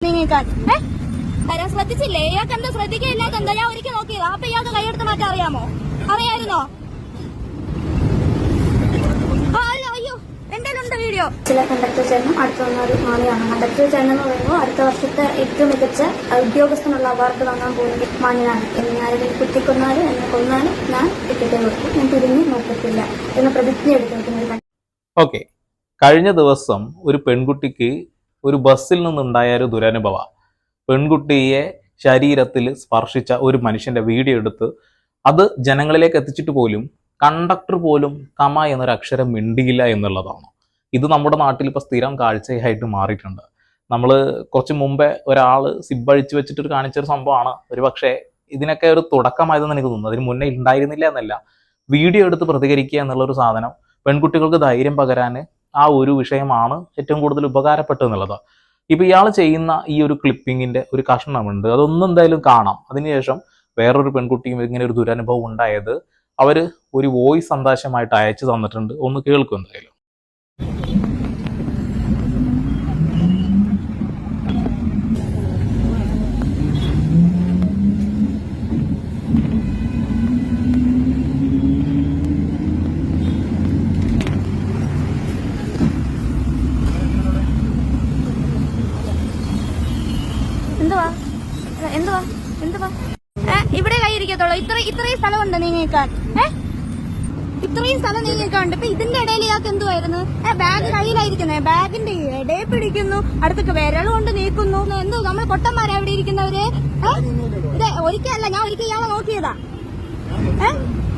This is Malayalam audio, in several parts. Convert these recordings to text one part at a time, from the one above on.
നീങ്ങിക്കാൻ ഏ? തരാൻ ശ്രദ്ധിച്ചില്ലേ? ഇയാൾക്ക് എന്താ ശ്രദ്ധിക്കില്ലാത്ത എന്താ? ഞാൻ ഒരിക്കൽ നോക്കിയത്. അപ്പൊ ഇയാൾക്ക് കൈയെടുത്ത് മാറ്റാൻ അറിയാമോ? അറിയായിരുന്നോ? വീഡിയോ. ചില കണ്ടക്ടർ ചേട്ടനും അടുത്ത് വന്ന ഒരു മാണിയാണ് കണ്ടക്ടർ ചേട്ടൻ എന്ന് പറയുമ്പോൾ അടുത്ത വർഷത്തെ ഏറ്റവും മികച്ച ഉദ്യോഗസ്ഥനുള്ള അവാർഡ് വാങ്ങാൻ പോകുന്ന മാണിയാണ് എന്നെ ആരെങ്കിലും കുത്തിക്കൊന്നാലും എന്നെ കൊന്നാലും ഞാൻ ടിക്കറ്റ് കൊടുക്കും. ഞാൻ തിരിഞ്ഞ് നോക്കത്തില്ല എന്ന പ്രതിജ്ഞ എടുത്തു ഓക്കെ കഴിഞ്ഞ ദിവസം ഒരു പെൺകുട്ടിക്ക് ഒരു ബസ്സിൽ നിന്നുണ്ടായ ഒരു ദുരനുഭവ. പെൺകുട്ടിയെ ശരീരത്തിൽ സ്പർശിച്ച ഒരു മനുഷ്യന്റെ വീഡിയോ എടുത്ത് അത് ജനങ്ങളിലേക്ക് എത്തിച്ചിട്ട് പോലും കണ്ടക്ടർ പോലും കമ എന്നൊരു അക്ഷരം മിണ്ടിയില്ല എന്നുള്ളതാണ്. ഇത് നമ്മുടെ നാട്ടിൽ ഇപ്പോൾ സ്ഥിരം കാഴ്ചയായിട്ട് മാറിയിട്ടുണ്ട്. നമ്മൾ കുറച്ച് മുമ്പേ ഒരാൾ വെച്ചിട്ടൊരു വെച്ചിട്ട് കാണിച്ചൊരു സംഭവമാണ്. ഒരു പക്ഷേ ഇതിനൊക്കെ ഒരു തുടക്കമായതെന്ന് എനിക്ക് തോന്നുന്നു. അതിന് മുന്നേ ഉണ്ടായിരുന്നില്ല എന്നല്ല. വീഡിയോ എടുത്ത് പ്രതികരിക്കുക എന്നുള്ള ഒരു സാധനം പെൺകുട്ടികൾക്ക് ധൈര്യം പകരാൻ ആ ഒരു വിഷയമാണ് ഏറ്റവും കൂടുതൽ ഉപകാരപ്പെട്ടത് എന്നുള്ളത് ഇപ്പൊ ഇയാൾ ചെയ്യുന്ന ഈ ഒരു ക്ലിപ്പിങ്ങിന്റെ ഒരു കഷ്ണമുണ്ട്. അതൊന്നും എന്തായാലും കാണാം. അതിനുശേഷം വേറൊരു പെൺകുട്ടിയും ഇങ്ങനെ ഒരു ദുരനുഭവം ഉണ്ടായത് അവർ ഒരു വോയിസ് സന്ദേശമായിട്ട് അയച്ചു തന്നിട്ടുണ്ട്. ഒന്ന് കേൾക്കും എന്തായാലും എന്തുവാ ഏ, എന്തുവാ എന്തുവാ ഏ ഇവിടെ കൈ ഇത്ര ഇത്രയും സ്ഥലമുണ്ട് നീങ്ങിക്കാൻ ഏഹ് ഇത്രയും സ്ഥലം നീങ്ങിക്കാണ്ട് ഇപ്പൊ ഇതിന്റെ ഇടയിൽ ഇയാൾക്ക് എന്തുവായിരുന്നു? ബാഗ് കയ്യിലായിരിക്കുന്നേ. ബാഗിന്റെ ഇടയിൽ പിടിക്കുന്നു. അടുത്തൊക്കെ വിരൽ കൊണ്ട് നീക്കുന്നു. എന്തോ നമ്മൾ പൊട്ടന്മാരാ ഇവിടെ ഇരിക്കുന്നവര്? ഒരിക്കലല്ല ഞാൻ ഒരിക്കൽ ഇയാളെ നോക്കിയതാ.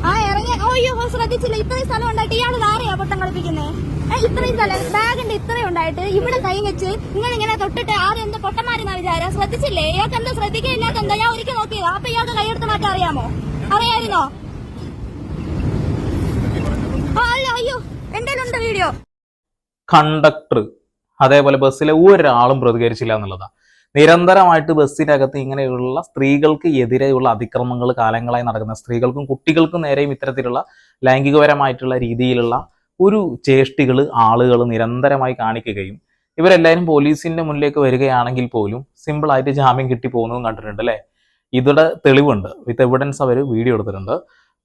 ആ ഇറങ്ങി അയ്യോ ശ്രദ്ധിച്ചില്ല. ഇത്രയും സ്ഥലം ഉണ്ടായിട്ട് ഇയാൾ ആരെയാ പൊട്ടം കളിപ്പിക്കുന്നേ? ഇത്രയും സ്ഥലം ബാഗിന്റെ ഇത്രയും ഉണ്ടായിട്ട് ഇവിടെ കൈ വെച്ച് ഇങ്ങനെ ഇങ്ങനെ തൊട്ടിട്ട് ആരും എന്താ പൊട്ടന്മാരെന്നാ വിചാരം? ശ്രദ്ധിച്ചില്ലേ? ഇയാൾക്ക് എന്താ ശ്രദ്ധിക്കില്ലാത്ത ഞാൻ ഒരിക്കൽ നോക്കിയതാ. അപ്പൊ ഇയാൾക്ക് കൈയെടുത്ത് മാറ്റാൻ അറിയാമോ? അറിയായിരുന്നോ? അല്ല അയ്യോ എന്റെ വീഡിയോ. കണ്ടക്ടർ. അതേപോലെ ബസ്സിലെ ഒരാളും പ്രതികരിച്ചില്ല എന്നുള്ളതാണ് നിരന്തരമായിട്ട് ബസ്സിനകത്ത് ഇങ്ങനെയുള്ള സ്ത്രീകൾക്ക് എതിരെയുള്ള അതിക്രമങ്ങൾ കാലങ്ങളായി നടക്കുന്ന സ്ത്രീകൾക്കും കുട്ടികൾക്കും നേരെയും ഇത്തരത്തിലുള്ള ലൈംഗികപരമായിട്ടുള്ള രീതിയിലുള്ള ഒരു ചേഷ്ടികൾ ആളുകൾ നിരന്തരമായി കാണിക്കുകയും ഇവരെല്ലാവരും പോലീസിന്റെ മുന്നിലേക്ക് വരികയാണെങ്കിൽ പോലും സിമ്പിളായിട്ട് ജാമ്യം കിട്ടി പോകുന്നതും കണ്ടിട്ടുണ്ട് അല്ലേ? ഇതിടെ തെളിവുണ്ട്. വിത്ത് എവിഡൻസ് അവർ വീഡിയോ എടുത്തിട്ടുണ്ട്.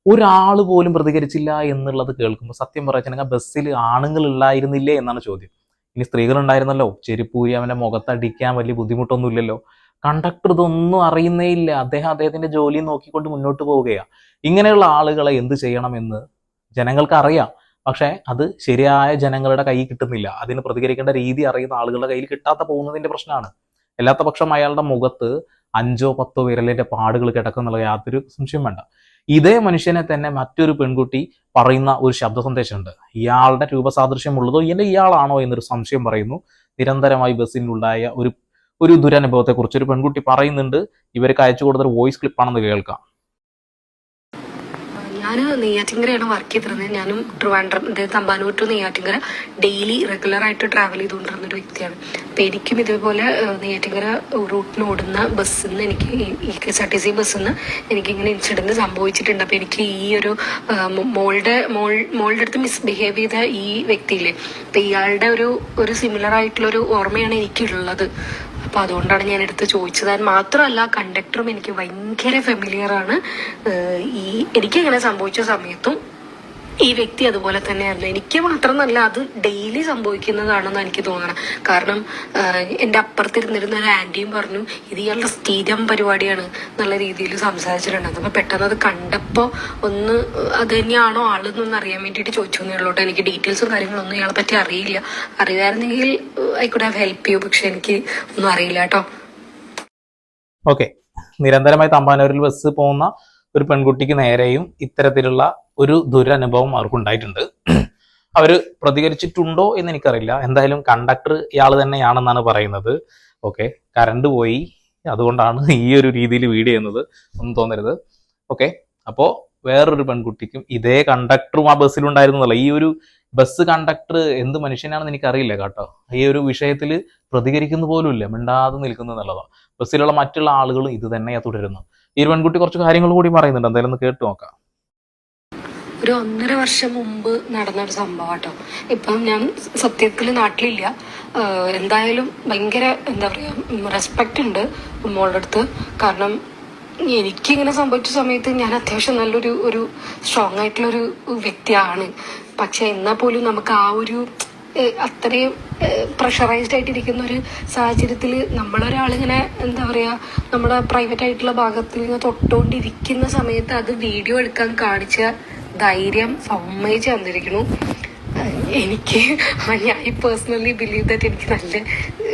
ഒരാൾ പോലും പ്രതികരിച്ചില്ല എന്നുള്ളത് കേൾക്കുമ്പോൾ സത്യം പറയുകയാണെങ്കിൽ ബസ്സിൽ ആണുങ്ങൾ ഇല്ലായിരുന്നില്ലേ എന്നാണ് ചോദ്യം. ഇനി സ്ത്രീകൾ ഉണ്ടായിരുന്നല്ലോ ചെരുപ്പൂരി അവന്റെ മുഖത്തടിക്കാൻ വലിയ ബുദ്ധിമുട്ടൊന്നും ഇല്ലല്ലോ കണ്ടക്ടർ ഇതൊന്നും അറിയുന്നേ ഇല്ല. അദ്ദേഹം അദ്ദേഹത്തിന്റെ ജോലി നോക്കിക്കൊണ്ട് മുന്നോട്ട് പോവുകയാണ് ഇങ്ങനെയുള്ള ആളുകളെ എന്ത് ചെയ്യണമെന്ന് ജനങ്ങൾക്ക് അറിയാം പക്ഷേ അത് ശരിയായ ജനങ്ങളുടെ കയ്യിൽ കിട്ടുന്നില്ല. അതിന് പ്രതികരിക്കേണ്ട രീതി അറിയുന്ന ആളുകളുടെ കയ്യിൽ കിട്ടാത്ത പോകുന്നതിന്റെ പ്രശ്നമാണ്. അല്ലാത്ത പക്ഷം അയാളുടെ മുഖത്ത് അഞ്ചോ പത്തോ വിരലിന്റെ പാടുകൾ കിടക്കുന്നുള്ള യാതൊരു സംശയം വേണ്ട. ഇതേ മനുഷ്യനെ തന്നെ മറ്റൊരു പെൺകുട്ടി പറയുന്ന ഒരു ശബ്ദ സന്ദേശമുണ്ട്. ഇയാളുടെ രൂപസാദൃശ്യമുള്ളതോ ഇല്ല ഇയാളാണോ എന്നൊരു സംശയം പറയുന്നു. നിരന്തരമായി ബസ്സിനുണ്ടായ ഒരു ഒരു ദുരനുഭവത്തെ കുറിച്ച് ഒരു പെൺകുട്ടി പറയുന്നുണ്ട്. ഇവർക്ക് അയച്ചു കൊടുത്തൊരു വോയിസ് ക്ലിപ്പാണെന്ന് കേൾക്കാം. ഞാൻ നെയ്യാറ്റിങ്കരയാണ് വർക്ക് ചെയ്തിരുന്നത്. ഞാനും ട്രിവാൻഡ്രം അതായത് Thampanoor to Neyyattinkara daily regular ആയിട്ട് ട്രാവൽ ചെയ്തുകൊണ്ടിരുന്ന ഒരു വ്യക്തിയാണ്. അപ്പം എനിക്കും ഇതേപോലെ നെയ്യാറ്റിങ്കര റൂട്ടിന് ഓടുന്ന ബസ്സിൽ നിന്ന് എനിക്ക് ഈ K S R T C ബസ്സിൽ നിന്ന് എനിക്കിങ്ങനെ ഇൻസിഡന്റ് സംഭവിച്ചിട്ടുണ്ട്. അപ്പോൾ എനിക്ക് ഈ ഒരു മോളുടെ മോൾ മോളുടെ അടുത്ത് മിസ്ബിഹേവ് ചെയ്ത ഈ വ്യക്തിയില്ലേ അപ്പം ഇയാളുടെ ഒരു ഒരു സിമിലർ ആയിട്ടുള്ള ഒരു ഓർമ്മയാണ് എനിക്കുള്ളത്. അപ്പൊ അതുകൊണ്ടാണ് ഞാൻ എടുത്ത് ചോദിച്ചത്. മാത്രമല്ല കണ്ടക്ടറും എനിക്ക് ഭയങ്കര ഫെമിലിയർ ആണ്. ഈ എനിക്ക് അങ്ങനെ സംഭവിച്ച സമയത്തും ഈ വ്യക്തി അതുപോലെ തന്നെയായിരുന്നു. എനിക്ക് മാത്രമല്ല അത് ഡെയിലി സംഭവിക്കുന്നതാണെന്ന് എനിക്ക് തോന്നണം. കാരണം എന്റെ അപ്പുറത്തിരുന്നിരുന്ന ഒരു ആന്റിയും പറഞ്ഞു ഇത് ഇയാളുടെ സ്ഥിരം പരിപാടിയാണ് എന്നുള്ള രീതിയിൽ സംസാരിച്ചിട്ടുണ്ട്. അപ്പോൾ പെട്ടെന്ന് അത് കണ്ടപ്പോൾ ഒന്ന് അത് തന്നെയാണോ ആളെന്നൊന്ന് അറിയാൻ വേണ്ടിയിട്ട് ചോദിച്ചു എന്നുള്ളൂ എനിക്ക് ഡീറ്റെയിൽസും കാര്യങ്ങളൊന്നും ഇയാളെ പറ്റി അറിയില്ല. അറിയാമായിരുന്നെങ്കിൽ ഐ കുഡ് ഹാവ് ഹെൽപ്പ് ചെയ്യൂ പക്ഷെ എനിക്ക് ഒന്നും അറിയില്ല കേട്ടോ. ഓക്കെ നിരന്തരമായി തമ്പാനൂരിൽ ബസ് പോകുന്ന ഒരു പെൺകുട്ടിക്ക് നേരെയും ഇത്തരത്തിലുള്ള ഒരു ദുരനുഭവം അവർക്കുണ്ടായിട്ടുണ്ട്. അവർ പ്രതികരിച്ചിട്ടുണ്ടോ എന്ന് എനിക്കറിയില്ല. എന്തായാലും കണ്ടക്ടർ ഇയാൾ തന്നെയാണെന്നാണ് പറയുന്നത്. ഓക്കെ കറണ്ട് പോയി. അതുകൊണ്ടാണ് ഈ ഒരു രീതിയിൽ വീഡ് ചെയ്യുന്നത്. ഒന്നും തോന്നരുത്. ഓക്കെ അപ്പോൾ വേറൊരു പെൺകുട്ടിക്കും ഇതേ കണ്ടക്ടറും ആ ബസ്സിലുണ്ടായിരുന്നതല്ല ഈ ഒരു ബസ് കണ്ടക്ടർ എന്ത് മനുഷ്യനാണെന്ന് എനിക്കറിയില്ല കേട്ടോ. ഈ ഒരു വിഷയത്തിൽ പ്രതികരിക്കുന്ന പോലുമില്ല മിണ്ടാതെ നിൽക്കുന്നു എന്നുള്ളതാണ് ബസ്സിലുള്ള മറ്റുള്ള ആളുകളും ഇത് തന്നെയാണ് തുടരുന്നു ഈ ഒരു പെൺകുട്ടി കുറച്ച് കാര്യങ്ങൾ കൂടി പറയുന്നുണ്ട്. എന്തായാലും ഒന്ന് കേട്ട് നോക്കാം. ഒരു ഒന്നര വർഷം മുമ്പ് നടന്ന ഒരു സംഭവം കേട്ടോ ഇപ്പം ഞാൻ സത്യത്തിൽ നാട്ടിലില്ല. എന്തായാലും ഭയങ്കര എന്താ പറയുക റെസ്പെക്റ്റ് ഉണ്ട് മോളുടെ അടുത്ത് കാരണം എനിക്കിങ്ങനെ സംഭവിച്ച സമയത്ത് ഞാൻ അത്യാവശ്യം നല്ലൊരു ഒരു സ്ട്രോങ് ആയിട്ടുള്ള ഒരു വ്യക്തിയാണ്. പക്ഷെ എന്നാൽ പോലും നമുക്ക് ആ ഒരു അത്രയും പ്രഷറൈസ്ഡ് ആയിട്ടിരിക്കുന്ന ഒരു സാഹചര്യത്തിൽ നമ്മളൊരാളിങ്ങനെ എന്താ പറയുക നമ്മുടെ പ്രൈവറ്റ് ആയിട്ടുള്ള ഭാഗത്തിൽ ഇങ്ങനെ തൊട്ടുകൊണ്ടിരിക്കുന്ന സമയത്ത് അത് വീഡിയോ എടുക്കാൻ കാണിച്ച ധൈര്യം സമ്മതിച്ച് തന്നിരിക്കുന്നു. എനിക്ക് ഐ പേഴ്സണലി ബിലീവ് ദാറ്റ് എനിക്ക് നല്ല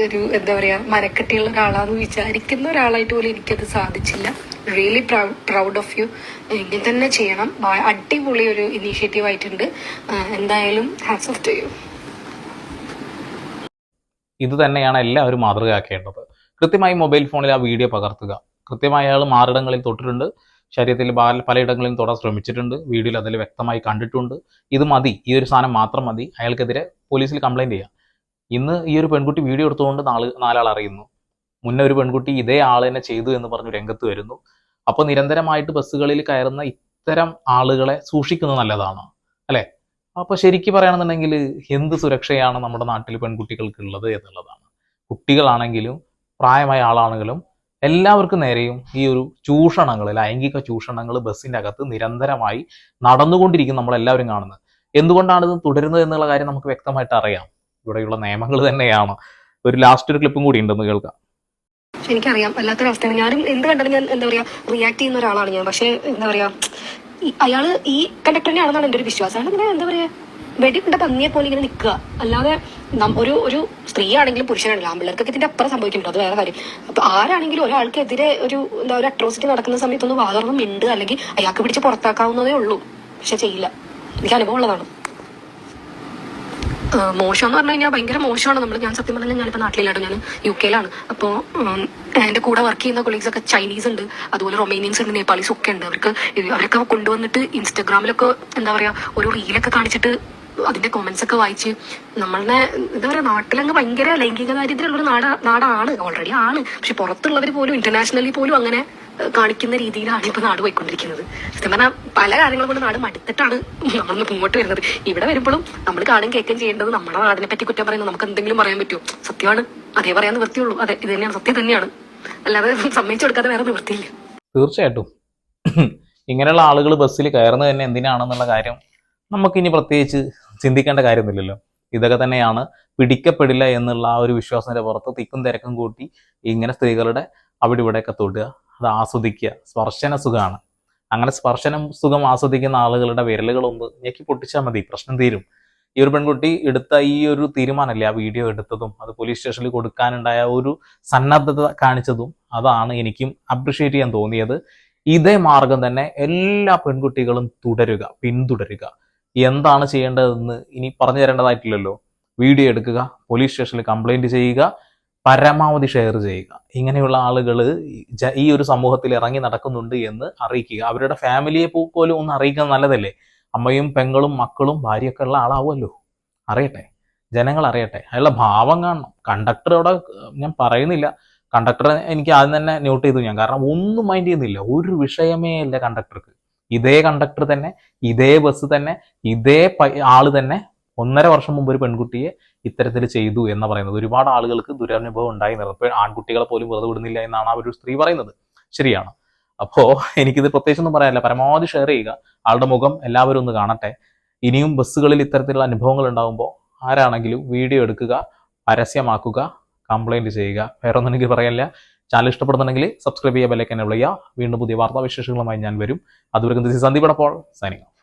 ഒരു എന്താ പറയുക മനക്കെട്ടിയുള്ള ഒരാളാന്ന് വിചാരിക്കുന്ന ഒരാളായിട്ട് പോലും എനിക്കത് സാധിച്ചില്ല. റിയലി പ്രൗഡ് ഓഫ് യു ഇങ്ങനെ തന്നെ ചെയ്യണം. അടിപൊളി ഒരു ഇനീഷ്യേറ്റീവ് ആയിട്ടുണ്ട്. എന്തായാലും ഹാറ്റ്സ് ഓഫ് ടു യു ഇത് തന്നെയാണ് എല്ലാവരും മാതൃകയാക്കേണ്ടത്. കൃത്യമായി മൊബൈൽ ഫോണിൽ ആ വീഡിയോ പകർത്തുക. കൃത്യമായി അയാൾ മാറിടങ്ങളിൽ തൊട്ടിട്ടുണ്ട്. ശരീരത്തിൽ പല- പലയിടങ്ങളിലും തൊടാൻ ശ്രമിച്ചിട്ടുണ്ട്. വീഡിയോയിൽ അതിൽ വ്യക്തമായി കണ്ടിട്ടുണ്ട്. ഇത് മതി. ഈ ഒരു സാധനം മാത്രം മതി. അയാൾക്കെതിരെ പോലീസിൽ കംപ്ലൈന്റ് ചെയ്യാം. ഇന്ന് ഈ ഒരു പെൺകുട്ടി വീഡിയോ എടുത്തുകൊണ്ട് നാല് നാലാൾ അറിയുന്നു. മുന്നേ ഒരു പെൺകുട്ടി ഇതേ ആൾ തന്നെ ചെയ്തു എന്ന് പറഞ്ഞു രംഗത്ത് വരുന്നു. അപ്പോൾ നിരന്തരമായിട്ട് ബസ്സുകളിൽ കയറുന്ന ഇത്തരം ആളുകളെ സൂക്ഷിക്കുന്നത് നല്ലതാണ്. അല്ലേ? അപ്പോൾ ശരിക്കും പറയുകയാണെന്നുണ്ടെങ്കിൽ എന്ത് സുരക്ഷയാണ് നമ്മുടെ നാട്ടിൽ പെൺകുട്ടികൾക്കുള്ളത് എന്നുള്ളതാണ്. കുട്ടികളാണെങ്കിലും പ്രായമായ ആളാണെങ്കിലും എല്ലാവർക്കും നേരെയും ഈ ഒരു ചൂഷണങ്ങൾ ലൈംഗിക ചൂഷണങ്ങൾ ബസ്സിന്റെ അകത്ത് നിരന്തരമായി നടന്നുകൊണ്ടിരിക്കും നമ്മളെല്ലാവരും കാണുന്നത്. എന്തുകൊണ്ടാണ് ഇത് തുടരുന്നത് എന്നുള്ള കാര്യം നമുക്ക് വ്യക്തമായിട്ട് അറിയാം. ഇവിടെയുള്ള നിയമങ്ങൾ തന്നെയാണ്. ഒരു ലാസ്റ്റ് ഒരു ക്ലിപ്പും കൂടി ഉണ്ടെന്ന് കേൾക്കാം. എനിക്കറിയാം വല്ലാത്തൊരവസ്ഥയാണ് ഞാനും എന്ത് കണ്ടാലും ഞാൻ എന്താ പറയാ റിയാക്ട് ചെയ്യുന്ന ഒരാളാണ് ഞാൻ. പക്ഷെ എന്താ പറയാ അയാൾ ഈ കണ്ടക്ടറിനെ ആണെന്നാണ് എന്റെ ഒരു വിശ്വാസം. എന്താ പറയാ വെടിക്കണ്ട പന്നിയെ പോലെ ഇങ്ങനെ നിൽക്കുക. അല്ലാതെ ഒരു ഒരു സ്ത്രീ ആണെങ്കിലും പുരുഷനാണെങ്കിലും ആമ്പിള്ളേർക്കൊക്കെ ഇതിന്റെ അപ്പുറം സംഭവിക്കുന്നുണ്ട്. അത് വേറെ കാര്യം. അപ്പൊ ആരാണെങ്കിലും ഒരാൾക്കെതിരെ ഒരു എന്താ ഒരു അട്രോസിറ്റി നടക്കുന്ന സമയത്ത് ഒന്ന് വാതർന്ന് മിണ്ട് അല്ലെങ്കിൽ അയാൾക്ക് പിടിച്ച് പുറത്താക്കാവുന്നതേ ഉള്ളൂ. പക്ഷെ ചെയ്യില്ല. എനിക്ക് അനുഭവം ഉള്ളതാണ്. മോശം എന്ന് പറഞ്ഞു കഴിഞ്ഞാൽ ഭയങ്കര മോശമാണ്. നമ്മൾ ഞാൻ സത്യം പറഞ്ഞാൽ ഞാനിപ്പോൾ നാട്ടിലില്ലാട്ടോ. ഞാൻ യു കെയിലാണ് അപ്പോൾ എന്റെ കൂടെ വർക്ക് ചെയ്യുന്ന കൊളീഗ്സ് ഒക്കെ ചൈനീസ് ഉണ്ട്. അതുപോലെ റൊമേനിയൻസ് ഉണ്ട് നേപ്പാളീസ് ഒക്കെ ഉണ്ട്. അവർക്ക് അവരൊക്കെ കൊണ്ടുവന്നിട്ട് ഇൻസ്റ്റാഗ്രാമിലൊക്കെ എന്താ പറയുക ഒരു റീലൊക്കെ കാണിച്ചിട്ട് അതിന്റെ കോമന്റ്സ് ഒക്കെ വായിച്ച്. നമ്മളുടെ എന്താ പറയുക നാട്ടിലങ്ങ് ഭയങ്കര ലൈംഗിക ദാരിദ്ര്യമുള്ള ഒരു നാട് നാടാണ് ഓൾറെഡി ആണ്. പക്ഷെ പുറത്തുള്ളവർ പോലും ഇന്റർനാഷണലി പോലും അങ്ങനെ കാണിക്കുന്ന രീതിയിലാണ് ഇപ്പൊ നാട് പോയിക്കൊണ്ടിരിക്കുന്നത്. സത്യം പറഞ്ഞാൽ പല കാര്യങ്ങൾ കൊണ്ട് നാട് മടുത്തിട്ടാണ് നമ്മൾ മുമ്പോട്ട് വരുന്നത്. ഇവിടെ വരുമ്പോഴും നമ്മൾ കാണും കേൾക്കുകയും ചെയ്യേണ്ടത് നമ്മുടെ നാടിനെ പറ്റി കുറ്റം പറയുന്നത് നമുക്ക് എന്തെങ്കിലും പറയാൻ പറ്റുമോ സത്യമാണ് അതേ പറയാൻ നിവൃത്തിയുള്ളൂ. അതെ ഇത് തന്നെയാണ് സത്യം തന്നെയാണ്. അല്ലാതെ സമ്മതിച്ചു കൊടുക്കാതെ വേറെ നിവൃത്തിയില്ല. തീർച്ചയായിട്ടും. ഇങ്ങനെയുള്ള ആളുകൾ ബസ്സിൽ കയറുന്നത് തന്നെ എന്തിനാണെന്നുള്ള കാര്യം നമുക്കിനി പ്രത്യേകിച്ച് ചിന്തിക്കേണ്ട കാര്യമൊന്നുമില്ലല്ലോ. ഇതൊക്കെ തന്നെയാണ് പിടിക്കപ്പെടില്ല എന്നുള്ള ആ ഒരു വിശ്വാസത്തിന്റെ പുറത്ത് തിക്കും തിരക്കും കൂട്ടി ഇങ്ങനെ സ്ത്രീകളുടെ അവിടെ ഇവിടെയൊക്കെ തൊടുക അത് ആസ്വദിക്കുക. സ്പർശന സുഖമാണ് അങ്ങനെ സ്പർശനം സുഖം ആസ്വദിക്കുന്ന ആളുകളുടെ വിരലുകളൊന്ന് ഞെക്കി പൊട്ടിച്ചാൽ മതി പ്രശ്നം തീരും. ഈ ഒരു പെൺകുട്ടി എടുത്ത ഈ ഒരു തീരുമാനമല്ലേ ആ വീഡിയോ എടുത്തതും അത് പോലീസ് സ്റ്റേഷനിൽ കൊടുക്കാനുണ്ടായ ഒരു സന്നദ്ധത കാണിച്ചതും അതാണ് എനിക്കും അപ്രിഷ്യേറ്റ് ചെയ്യാൻ തോന്നിയത്. ഇതേ മാർഗം തന്നെ എല്ലാ പെൺകുട്ടികളും തുടരുക പിന്തുടരുക. എന്താണ് ചെയ്യേണ്ടതെന്ന് ഇനി പറഞ്ഞു തരേണ്ടതായിട്ടില്ലല്ലോ. വീഡിയോ എടുക്കുക പോലീസ് സ്റ്റേഷനിൽ കംപ്ലൈന്റ് ചെയ്യുക പരമാവധി ഷെയർ ചെയ്യുക. ഇങ്ങനെയുള്ള ആളുകൾ ഈ ഒരു സമൂഹത്തിൽ ഇറങ്ങി നടക്കുന്നുണ്ട് എന്ന് അറിയിക്കുക. അവരുടെ ഫാമിലിയെ പോലും ഒന്ന് അറിയിക്കുന്നത് നല്ലതല്ലേ? അമ്മയും പെങ്ങളും മക്കളും ഭാര്യയൊക്കെ ഉള്ള ആളാവുമല്ലോ. അറിയട്ടെ. ജനങ്ങൾ അറിയട്ടെ. അയാളുടെ ഭാവം കാണണം. കണ്ടക്ടർ അവിടെ ഞാൻ പറയുന്നില്ല. കണ്ടക്ടറെ എനിക്ക് ആദ്യം തന്നെ നോട്ട് ചെയ്തു ഞാൻ. കാരണം ഒന്നും മൈൻഡ് ചെയ്യുന്നില്ല. ഒരു വിഷയമേ അല്ല കണ്ടക്ടർക്ക് ഇതേ കണ്ടക്ടർ തന്നെ ഇതേ ബസ് തന്നെ ഇതേ ആൾ തന്നെ ഒന്നര വർഷം മുമ്പ് ഒരു പെൺകുട്ടിയെ ഇത്തരത്തിൽ ചെയ്തു എന്ന് പറയുന്നത്. ഒരുപാട് ആളുകൾക്ക് ദുരനുഭവം ഉണ്ടായി ഇപ്പൊ ആൺകുട്ടികളെ പോലും വെറുതെ വിടുന്നില്ല എന്നാണ് ആ ഒരു സ്ത്രീ പറയുന്നത്. ശരിയാണ്. അപ്പോ എനിക്കിത് പ്രത്യേകിച്ചൊന്നും പറയാനില്ല. പരമാവധി ഷെയർ ചെയ്യുക. ആളുടെ മുഖം എല്ലാവരും ഒന്ന് കാണട്ടെ. ഇനിയും ബസ്സുകളിൽ ഇത്തരത്തിലുള്ള അനുഭവങ്ങൾ ഉണ്ടാകുമ്പോൾ ആരാണെങ്കിലും വീഡിയോ എടുക്കുക പരസ്യമാക്കുക കംപ്ലൈന്റ് ചെയ്യുക. വേറെ ഒന്നും എനിക്ക് പറയാനില്ല. ചാനൽ ഇഷ്ടപ്പെടുന്നുണ്ടെങ്കിൽ സബ്സ്ക്രൈബ് ചെയ്യുക ബെല്ലൈക്കൻ എനേബിൾ ചെയ്യുക വീണ്ടും പുതിയ വാർത്താ വിശേഷങ്ങളുമായി ഞാൻ വരും. അതുവരെ സന്ദീപ് അപ്പോൾ സൈനിങ്